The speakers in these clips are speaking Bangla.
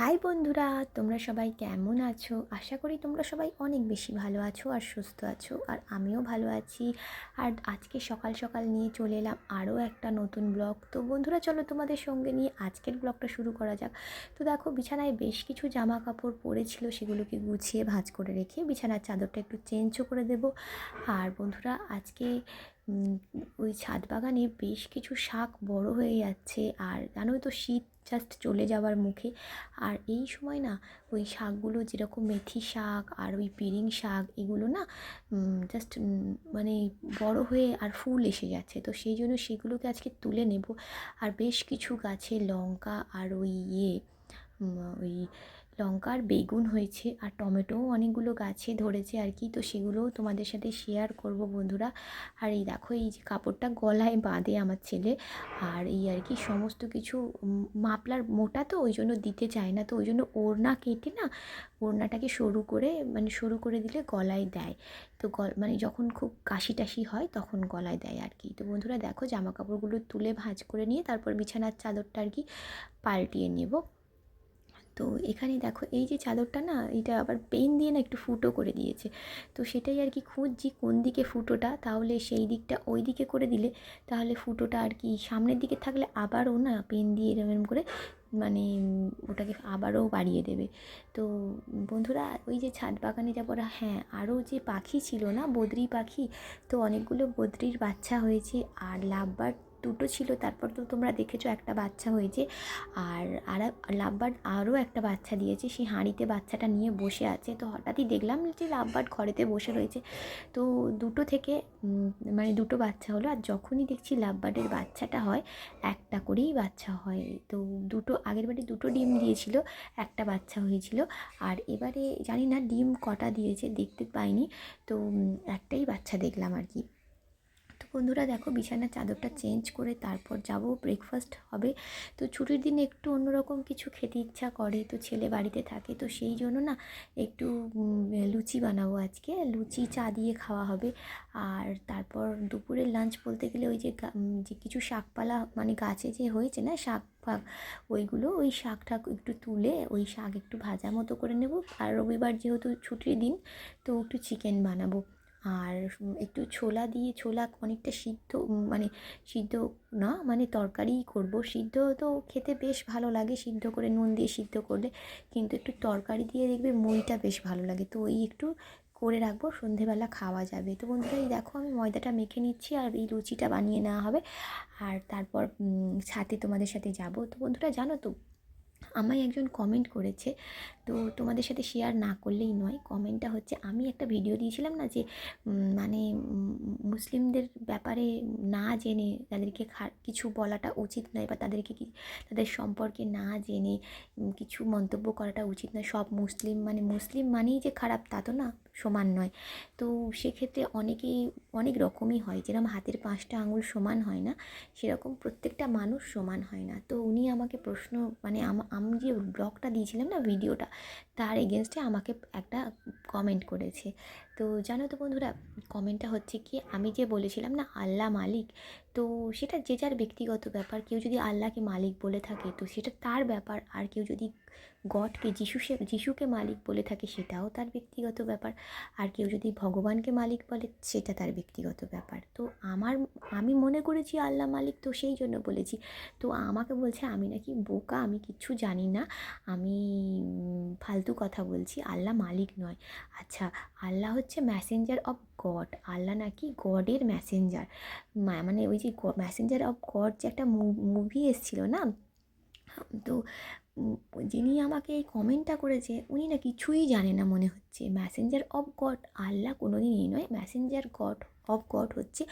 হাই বন্ধুরা, তোমরা সবাই কেমন আছো? আশা করি তোমরা সবাই অনেক বেশি ভালো আছো আর সুস্থ আছো, আর আমিও ভালো আছি। আর আজকে সকাল সকাল নিয়ে চলে এলাম আরও একটা নতুন ব্লগ। তো বন্ধুরা, চলো তোমাদের সঙ্গে নিয়ে আজকের ব্লগটা শুরু করা যাক। তো দেখো, বিছানায় বেশ কিছু জামা কাপড় পরেছিল সেগুলোকে গুছিয়ে ভাঁজ করে রেখে বিছানার চাদরটা একটু চেঞ্জও করে দেব। আর বন্ধুরা, আজকে ওই ছাদ বাগানে বেশ কিছু শাক বড় হয়ে যাচ্ছে আর জানোই তো শীত জাস্ট চলে যাওয়ার মুখে। আর এই সময় না ওই শাকগুলো যেরকম মেথি শাক আর ওই পিরিং শাক এগুলো না জাস্ট মানে বড় হয়ে আর ফুল এসে যাচ্ছে। তো সেই জন্য সেগুলোকে আজকে তুলে নেব। আর বেশ কিছু গাছে লঙ্কা আর ওই ইয়ে ওই লঙ্কা আর বেগুন হয়েছে আর টমেটোও অনেকগুলো গাছে ধরেছে আর কি, তো সেগুলোও তোমাদের সাথে শেয়ার করব বন্ধুরা। আর এই দেখো, এই যে কাপড়টা গলায় বাঁধে আমার ছেলে। আর এই আর কি, সমস্ত কিছু মাপলার মোটা তো, ওই জন্য দিতে চায় না। তো ওই জন্য ওড়না কেটে না, ওড়নাটাকে সরু করে মানে সরু করে দিলে গলায় দেয়। তো গল মানে যখন খুব কাশি টাশি হয়, তখন গলায় দেয় আর কি। তো বন্ধুরা দেখো, জামা কাপড়গুলো তুলে ভাঁজ করে নিয়ে, তারপর বিছানার চাদরটা আর কি পাল্টিয়ে নেব। তো এখানে দেখো, এই যে চাদরটা না, এটা আবার পেন দিয়ে না একটু ফুটো করে দিয়েছে। তো সেটাই আর কি খুঁজছি কোন দিকে ফুটোটা, তাহলে সেই দিকটা ওই দিকে করে দিলে তাহলে ফুটোটা আর কি সামনের দিকে থাকলে আবারও না পেন দিয়ে এরম করে মানে ওটাকে আবারও বাড়িয়ে দেবে। তো বন্ধুরা, ওই যে ছাদ বাগানে যাব হ্যাঁ আরও যে পাখি ছিল না, বদ্রি পাখি, তো অনেকগুলো বদ্রির বাচ্চা হয়েছে আর লাভবার দুটো ছিল, তারপর তো তোমরা দেখেছ একটা বাচ্চা হয়েছে। আর আর, লাভবার্ড আরও একটা বাচ্চা দিয়েছে, সেই হাঁড়িতে বাচ্চাটা নিয়ে বসে আছে। তো হঠাৎই দেখলাম যে লাভবার্ড ঘরেতে বসে রয়েছে। তো দুটো থেকে মানে দুটো বাচ্চা হলো, আর যখনই দেখছি লাভবার্ডের বাচ্চাটা হয়, একটা করেই বাচ্চা হয়। তো দুটো, আগের বারে দুটো ডিম দিয়েছিল, একটা বাচ্চা হয়েছিল। আর এবারে জানি না ডিম কটা দিয়েছে, দেখতে পাইনি। তো একটাই বাচ্চা দেখলাম আর কি। বন্ধুরা দেখো বিছানার চাদরটা চেঞ্জ করে তারপর যাব। ব্রেকফাস্ট হবে। তো ছুটির দিনে একটু অন্যরকম কিছু খেতে ইচ্ছা করে। তো ছেলে বাড়িতে থাকে, তো সেই জন্য না একটু লুচি বানাবো আজকে। লুচি, চা দিয়ে খাওয়া হবে। আর তারপর দুপুরের লাঞ্চ বলতে গেলে ওই যে যে কিছু শাকপালা মানে গাছে যে হয়েছে না শাক ফাক, ওইগুলো ওই শাক ঠাক একটু তুলে ওই শাক একটু ভাজা মতো করে নেব। আর রবিবার যেহেতু ছুটির দিন, তো একটু চিকেন বানাবো। আর একটু ছোলা দিয়ে, ছোলা অনেকটা সিদ্ধ মানে সিদ্ধ না মানে তরকারিই করব। সিদ্ধ তো খেতে বেশ ভালো লাগে, সিদ্ধ করে নুন দিয়ে সিদ্ধ করলে, কিন্তু একটু তরকারি দিয়ে দেখবে মইটা বেশ ভালো লাগে। তো ওই একটু করে রাখব, সন্ধেবেলা খাওয়া যাবে। তো বন্ধুরা, এই দেখো আমি ময়দাটা মেখে নিচ্ছি আর এই লুচিটা বানিয়ে নেওয়া হবে। আর তারপর সাথে তোমাদের সাথে যাব। তো বন্ধুরা, জানো তো আমায় একজন কমেন্ট করেছে। তো তোমাদের সাথে শেয়ার না করলেই নয়। কমেন্টটা হচ্ছে, আমি একটা ভিডিও দিয়েছিলাম না যে মানে মুসলিমদের ব্যাপারে না জেনে তাদেরকে কিছু বলাটা উচিত নয় বা তাদেরকে কি, তাদের সম্পর্কে না জেনে কিছু মন্তব্য করাটা উচিত নয়। সব মুসলিম মানে মুসলিম মানেই যে খারাপ তা তো না। সমান নয়। তো সেক্ষেত্রে অনেকেই অনেক রকমই হয়। যেরকম হাতের পাঁচটা আঙুল সমান হয় না, সেরকম প্রত্যেকটা মানুষ সমান হয় না। তো উনি আমাকে প্রশ্ন মানে আম- যে ব্লগটা দিয়েছিলাম না, ভিডিওটা, তার এগেনস্টে আমাকে একটা কমেন্ট করেছে। তো জানো তো বন্ধুরা কমেন্টটা হচ্ছে কি, আমি যে বলেছিলাম না আল্লাহ মালিক, তো সেটা যে যার ব্যক্তিগত ব্যাপার, কেউ যদি আল্লাহকে মালিক বলে থাকে, তো সেটা তার ব্যাপার। আর কেউ যদি গডকে যিশুকে যিশুকে মালিক বলে থাকে, সেটাও তার ব্যক্তিগত ব্যাপার। আর কেউ যদি ভগবানকে মালিক বলে, সেটা তার ব্যক্তিগত ব্যাপার। তো আমার, আমি মনে করেছি আল্লাহ মালিক, তো সেই জন্য বলেছি। তো আমাকে বলছে, আমি নাকি বোকা, আমি কিচ্ছু জানি না, আমি ফালতু কথা বলছি, আল্লাহ মালিক নয়। আচ্ছা আল্লাহ হচ্ছে ম্যাসেঞ্জার অফ গড আল্লাহ নাকি গডের ম্যাসেঞ্জার মানে ওই যে ম্যাসেঞ্জার অফ গড যে একটা মুভি এসেছিল না? তো যিনি আমাকে এই কমেন্টটা করেছে, উনি না কিছুই জানে না মনে হচ্ছে। ম্যাসেঞ্জার অফ গড আল্লাহ কোনো দিনই নয়। ম্যাসেঞ্জার গড অফ গড হচ্ছে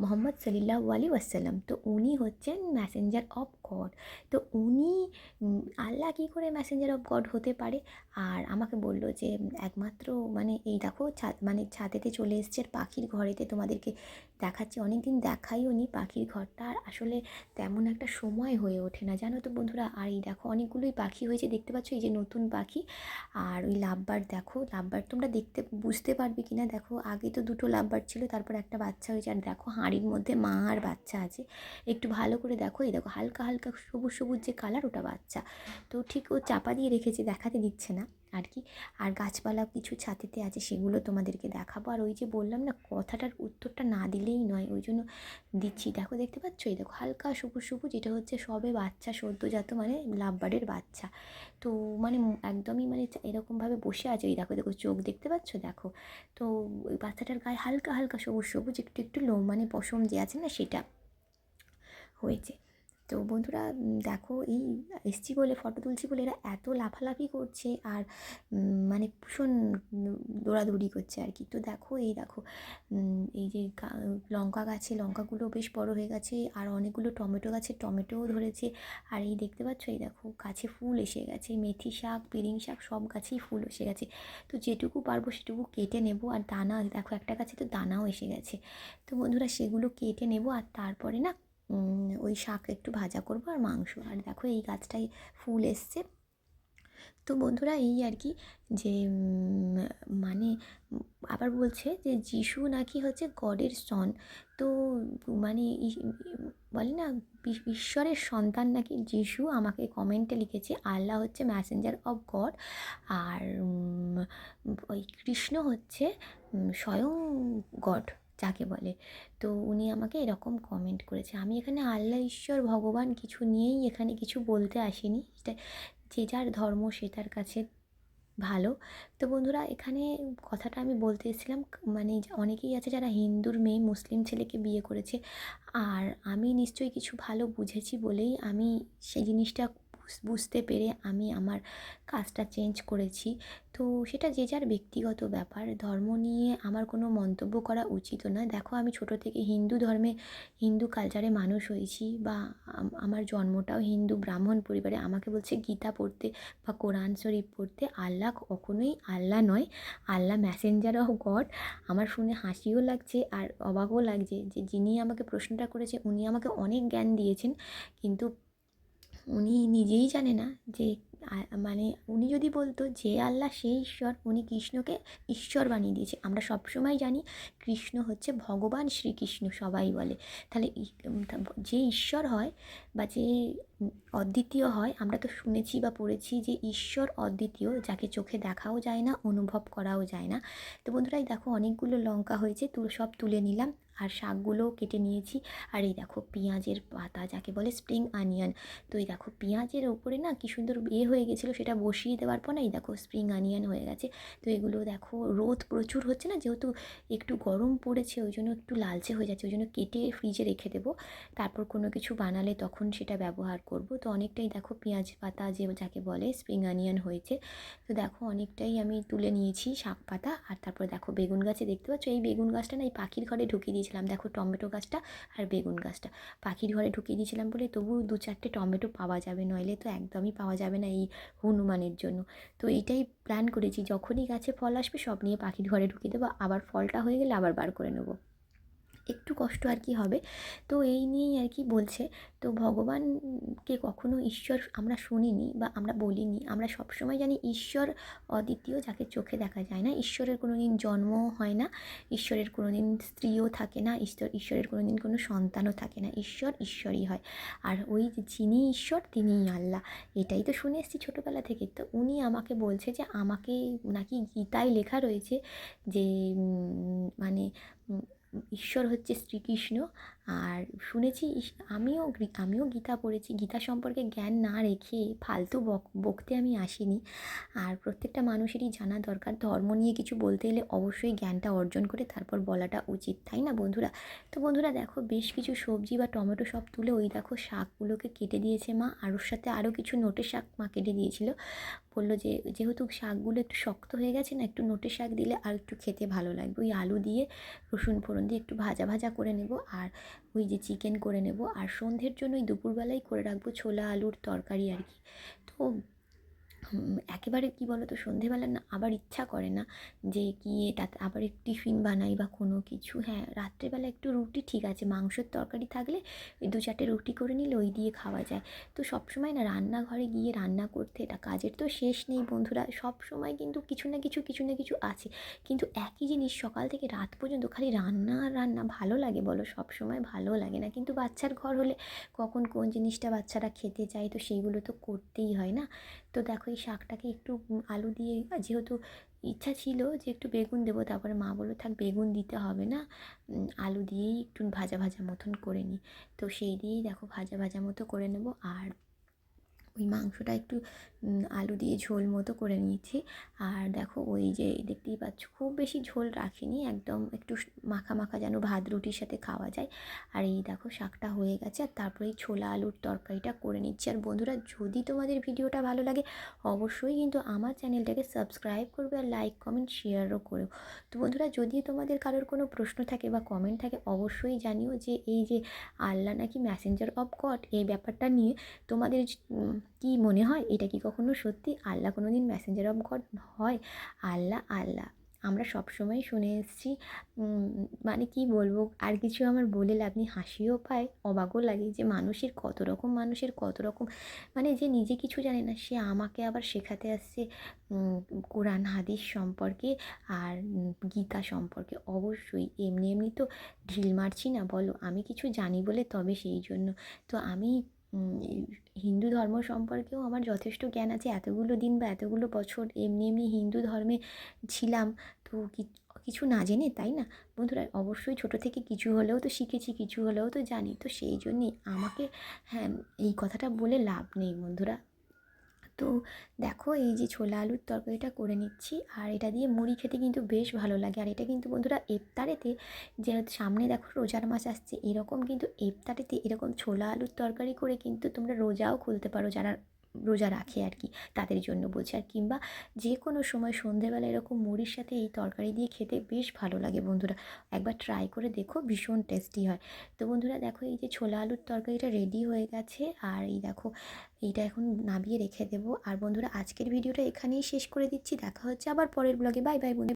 মোহাম্মদ সাল্লাহ আলী ওয়াসাল্লাম। তো উনি হচ্ছেন ম্যাসেঞ্জার অফ গড তো উনি আল্লাহ কী করে ম্যাসেঞ্জার অফ গড হতে পারে? আর আমাকে বলল যে, একমাত্র মানে এই দেখো ছাদ মানে ছাদেতে চলে এসছে পাখির ঘরেতে তোমাদেরকে দেখাচ্ছি। অনেক দিন দেখাইও নি পাখির ঘরটা। আর আসলে তেমন একটা সময় হয়ে ওঠে না। জানো তো বন্ধুরা, আর এই দেখো অনেকগুলোই পাখি হয়েছে। দেখতে পাচ্ছ এই যে নতুন পাখি। আর ওই লাভবার দেখো, লাভবার তোমরা দেখতে, বুঝতে পারবে কি না দেখো আগে তো দুটো লাভবার ছিল, তারপর একটা বাচ্চা হয়েছে আর দেখো হাঁড়ির মধ্যে মা আর বাচ্চা আছে। একটু ভালো করে দেখো, এই দেখো হালকা হালকা সবুজ সবুজ যে কালার ওটা বাচ্চা। তো ঠিক ও চাপা দিয়ে রেখেছে, দেখাতে দিচ্ছে না। আর কি আর গাছপালা কিছু ছাতিতে আছে, সেগুলো তোমাদেরকে দেখাবো। আর ওই যে বললাম না, কথাটার উত্তরটা না দিলেই নয়, ওই জন্য দিচ্ছি। দেখো, দেখতে পাচ্ছ? এই দেখো, হালকা সবুজ সবুজ, এটা হচ্ছে সবে বাচ্চা, সদ্যজাত মানে লাভবারের বাচ্চা। তো মানে একদমই মানে এরকমভাবে বসে আছে। ওই দেখো দেখো, চোখ দেখতে পাচ্ছ? দেখো। তো ওই বাচ্চাটার গায়ে হালকা হালকা সবুজ সবুজ, একটু একটু লোম মানে পশম যে আছে না, সেটা হয়েছে। তো বন্ধুরা দেখো, এই এসছি বলে ফটো তুলছি বলে এরা এত লাফালাফি করছে আর মানে ভীষণ দৌড়াদৌড়ি করছে আর কি। তো দেখো, এই দেখো এই যে লঙ্কা গাছে, লঙ্কাগুলো বেশ বড় হয়ে গেছে আর অনেকগুলো টমেটো গাছে টমেটোও ধরেছে। আর এই দেখতে পাচ্ছ, এই দেখো, গাছে ফুল এসে গেছে, মেথি শাক পিরিং শাক, সব গাছেই ফুল এসে গেছে। তো যেটুকু পারব সেটুকু কেটে নেব আর দানা, দেখো, একটা গাছে তো দানাও এসে গেছে। তো বন্ধুরা, সেগুলো কেটে নেব আর তারপরে না ওই শাক একটু ভাজা করব আর মাংস। আর দেখো এই গাছটায় ফুল এসছে। তো বন্ধুরা এই আর কি যে মানে আবার বলছে যে যিশু নাকি হচ্ছে গডের সন তো মানে বলে না ঈশ্বরের সন্তান নাকি যিশু আমাকে কমেন্টে লিখেছে, আল্লাহ হচ্ছে ম্যাসেঞ্জার অফ গড আর ওই কৃষ্ণ হচ্ছে স্বয়ং গড। যাকে বলে। তো উনি আমাকে এরকম কমেন্ট করেছে। আমি এখানে আল্লাহ, ঈশ্বর, ভগবান কিছু নিয়েই এখানে কিছু বলতে আসিনি। সেটা, যে যার ধর্ম সে তার কাছে ভালো। তো বন্ধুরা, এখানে কথাটা আমি বলতে এসেছিলাম মানে অনেকেই আছে যারা হিন্দুর মেয়ে, মুসলিম ছেলেকে বিয়ে করেছে। আর আমি নিশ্চয়ই কিছু ভালো বুঝেছি বলেই আমি সেই জিনিসটা বুঝতে পেরে আমি আমার কাজটা চেঞ্জ করেছি। তো সেটা যে যার ব্যক্তিগত ব্যাপার, ধর্ম নিয়ে আমার কোনো মন্তব্য করা উচিত নয়। দেখো আমি ছোট থেকে হিন্দু ধর্মে, হিন্দু কালচারে মানুষ হয়েছি বা আমার জন্মটাও হিন্দু ব্রাহ্মণ পরিবারে। আমাকে বলছে গীতা পড়তে বা কোরআন শরীফ পড়তে আল্লাহ কখনোই আল্লাহ নয়, আল্লাহ ম্যাসেঞ্জার অফ গড আমার শুনে হাসিও লাগছে আর অবাকও লাগছে যে যিনি আমাকে প্রশ্নটা করেছে উনি আমাকে অনেক জ্ঞান দিয়েছেন। কিন্তু উনি নিজেই জানে না যে মানে উনি যদি বলতো যে আল্লাহ সেই ঈশ্বর, উনি কৃষ্ণকে ঈশ্বর বানিয়ে দিয়েছে। আমরা সবসময় জানি কৃষ্ণ হচ্ছে ভগবান শ্রীকৃষ্ণ সবাই বলে। তাহলে যে ঈশ্বর হয় বা যে অদ্বিতীয় হয়, আমরা তো শুনেছি বা পড়েছি যে ঈশ্বর অদ্বিতীয়, যাকে চোখে দেখাও যায় না, অনুভব করাও যায় না। তো বন্ধুরাই দেখো অনেকগুলো লঙ্কা হয়েছে, তুলে, সব তুলে নিলাম। আর শাকগুলোও কেটে নিয়েছি। আর এই দেখো পেঁয়াজের পাতা, যাকে বলে স্প্রিং আনিয়ন তো এই দেখো পেঁয়াজের ওপরে না কী সুন্দর ইয়ে হয়ে গেছিল, সেটা বসিয়ে দেওয়ার পর না এই দেখো স্প্রিং আনিয়ন হয়ে গেছে। তো এগুলো দেখো রোদ প্রচুর হচ্ছে না, যেহেতু একটু গরম পড়েছে, ওই জন্য একটু লালচে হয়ে যাচ্ছে, ওই জন্য কেটে ফ্রিজে রেখে দেবো। তারপর কোনো কিছু বানালে তখন সেটা ব্যবহার করব। তো অনেকটাই দেখো পেঁয়াজ পাতা যে যাকে বলে স্প্রিং আনিয়ন হয়েছে। তো দেখো অনেকটাই আমি তুলে নিয়েছি শাক পাতা। আর তারপর দেখো বেগুন গাছে দেখতে পাচ্ছ, এই বেগুন গাছটা না এই পাখির ঘরে ঢুকিয়ে দিয়েছিলাম। দেখো টমেটো গাছটা আর বেগুন গাছটা। পাখির ঘরে ঢুকিয়ে দিয়েছিলাম বলে তবু দু চারটে টমেটো পাওয়া যাবে, নইলে তো একদমই পাওয়া যাবে না এই হনুমানের জন্য। তো এটাই প্ল্যান করেছি, যখনই গাছে ফল আসবে সব নিয়ে পাখির ঘরে ঢুকিয়ে দেবো। আবার ফলটা হয়ে গেলে আবার বার করে নেব। একটু কষ্ট আর কি হবে। তো এই নিয়েই আর কি বলছে। তো ভগবানকে কখনো ঈশ্বর আমরা শুনিনি বা আমরা বলিনি। আমরা সবসময় জানি ঈশ্বর অদ্বিতীয় যাকে চোখে দেখা যায় না। ঈশ্বরের কোনো দিন জন্মও হয় না। ঈশ্বরের কোনো দিন স্ত্রীও থাকে না। ঈশ্বর, ঈশ্বরের কোনো দিন কোনো সন্তানও থাকে না। ঈশ্বর ঈশ্বরই হয়। আর ওই যিনি ঈশ্বর, তিনিই আল্লাহ। এটাই তো শুনে এসেছি ছোটোবেলা থেকে। তো উনি আমাকে বলছে যে আমাকে নাকি গীতায় লেখা রয়েছে যে মানে ঈশ্বর হচ্ছে শ্রীকৃষ্ণ। আর শুনেছি আমিও আমিও গীতা পড়েছি। গীতা সম্পর্কে জ্ঞান না রেখে ফালতু বক, বকতে আমি আসিনি। আর প্রত্যেকটা মানুষেরই জানা দরকার। ধর্ম নিয়ে কিছু বলতে এলে অবশ্যই জ্ঞানটা অর্জন করে তারপর বলাটা উচিত, তাই না বন্ধুরা? তো বন্ধুরা দেখো, বেশ কিছু সবজি বা টমেটো সব তুলে ওই দেখো শাকগুলোকে কেটে দিয়েছে মা। আর ওর সাথে আরও কিছু নোটের শাক মা কেটে দিয়েছিল। বলল যে, যেহেতু শাকগুলো একটু শক্ত হয়ে গেছে না, একটু নোটে শাক দিলে আর একটু খেতে ভালো লাগবে। ওই আলু দিয়ে রসুন ফোড়ন দিয়ে একটু ভাজা ভাজা করে নেব। আর ওই যে চিকেন করে নেব। আর সন্ধ্যের জন্য ওই দুপুরবেলায় করে রাখব ছোলা আলুর তরকারি আর কি। তো একেবারে কী বলো তো সন্ধেবেলা না আবার ইচ্ছা করে না যে গিয়ে তাতে, আবার টিফিন বানাই বা কোনো কিছু। হ্যাঁ রাত্রেবেলা একটু রুটি ঠিক আছে, মাংসের তরকারি থাকলে ওই দু চারটে রুটি করে নিলে ওই দিয়ে খাওয়া যায়। তো সবসময় না রান্নাঘরে গিয়ে রান্না করতে এটা কাজের তো শেষ নেই বন্ধুরা সব সময় কিন্তু কিছু না কিছু কিছু না কিছু আছে। কিন্তু একই জিনিস সকাল থেকে রাত পর্যন্ত খালি রান্না আর রান্না ভালো লাগে বলো সব সময় ভালো লাগে না। কিন্তু বাচ্চার ঘর হলে কখন কোন জিনিসটা বাচ্চারা খেতে চায় তো সেইগুলো তো করতেই হয় না। তো দেখো এই শাকটাকে একটু আলু দিয়ে যেহেতু ইচ্ছা ছিল যে একটু বেগুন দেবো, তারপরে মা বলল, থাক, বেগুন দিতে হবে না। আলু দিয়েই একটু ভাজা ভাজা মতন করে নিই তো সেই দিয়েই দেখো ভাজা ভাজা মতো করে নেব। আর ওই মাংসটা একটু আলু দিয়ে ঝোল মতো করে নিয়েছি। আর দেখো ওই যে দেখতেই পাচ্ছ, খুব বেশি ঝোল রাখিনি, একদম একটু মাখা মাখা যেন ভাত রুটির সাথে খাওয়া যায়। আর এই দেখো শাকটা হয়ে গেছে, আর তারপরে ছোলা আলুর তরকারিটা করে নিচ্ছি। আর বন্ধুরা, যদি তোমাদের ভিডিওটা ভালো লাগে, অবশ্যই কিন্তু আমার চ্যানেলটাকে সাবস্ক্রাইব করবে আর লাইক, কমেন্ট, শেয়ারও করো। তো বন্ধুরা, যদি তোমাদের কারোর কোনো প্রশ্ন থাকে বা কমেন্ট থাকে, অবশ্যই জানিও যে এই যে আল্লাহ নাকি ম্যাসেঞ্জার অফ গড এই ব্যাপারটা নিয়ে তোমাদের কি মনে হয়? এটা কি কখনো সত্যি? আল্লাহ কোনো দিন ম্যাসেঞ্জার অফ গড হয়? আল্লাহ আল্লাহ। আমরা সবসময় শুনে এসেছি মানে কি বলব? আর কিছু আমার বলে নেই, হাসিও পায়, অবাকও লাগে যে মানুষের কত রকম, মানুষের কত রকম মানে যে নিজে কিছু জানে না, সে আমাকে আবার শেখাতে আসছে কোরআন, হাদিস সম্পর্কে আর গীতা সম্পর্কে। অবশ্যই এমনি এমনি তো ঢিল মারছি না, বলো। আমি কিছু জানি বলে তবে সেই জন্য। তো আমি হিন্দু ধর্ম সম্পর্কেও আমার যথেষ্ট জ্ঞান আছে। এতগুলো দিন বা এতগুলো বছর এমনি এমনি হিন্দু ধর্মে ছিলাম, তো কিছু না জেনে, তাই না? বন্ধুরা, অবশ্যই ছোট থেকে কিছু হলেও তো শিখেছি, কিছু হলেও তো জানি। তো সেই জন্যে আমাকে হ্যাঁ এই কথাটা বলে লাভ নেই বন্ধুরা। তো দেখো এই যে ছোলা আলুর তরকারিটা করে নিচ্ছি আর এটা দিয়ে মুড়ি খেতে কিন্তু বেশ ভালো লাগে। আর এটা কিন্তু বন্ধুরা এফতারেতে যেহেতু সামনে দেখো রোজার মাস আসছে, এরকম কিন্তু এফতারেতে এরকম ছোলা আলুর তরকারি করে কিন্তু তোমরা রোজাও খুলতে পারো। যারা রোজা রাখে আর কি, তাদের জন্য বলছি। আর কিংবা যে কোনো সময় সন্ধেবেলা এরকম মুড়ির সাথে এই তরকারি দিয়ে খেতে বেশ ভালো লাগে বন্ধুরা। একবার ট্রাই করে দেখো, ভীষণ টেস্টি হয়। তো বন্ধুরা দেখো, এই যে ছোলা আলুর তরকারিটা রেডি হয়ে গেছে আর এই দেখো, এইটা এখন নামিয়ে রেখে দেবো। আর বন্ধুরা, আজকের ভিডিওটা এখানেই শেষ করে দিচ্ছি। দেখা হচ্ছে আবার পরের ব্লগে বাই বাই বন্ধু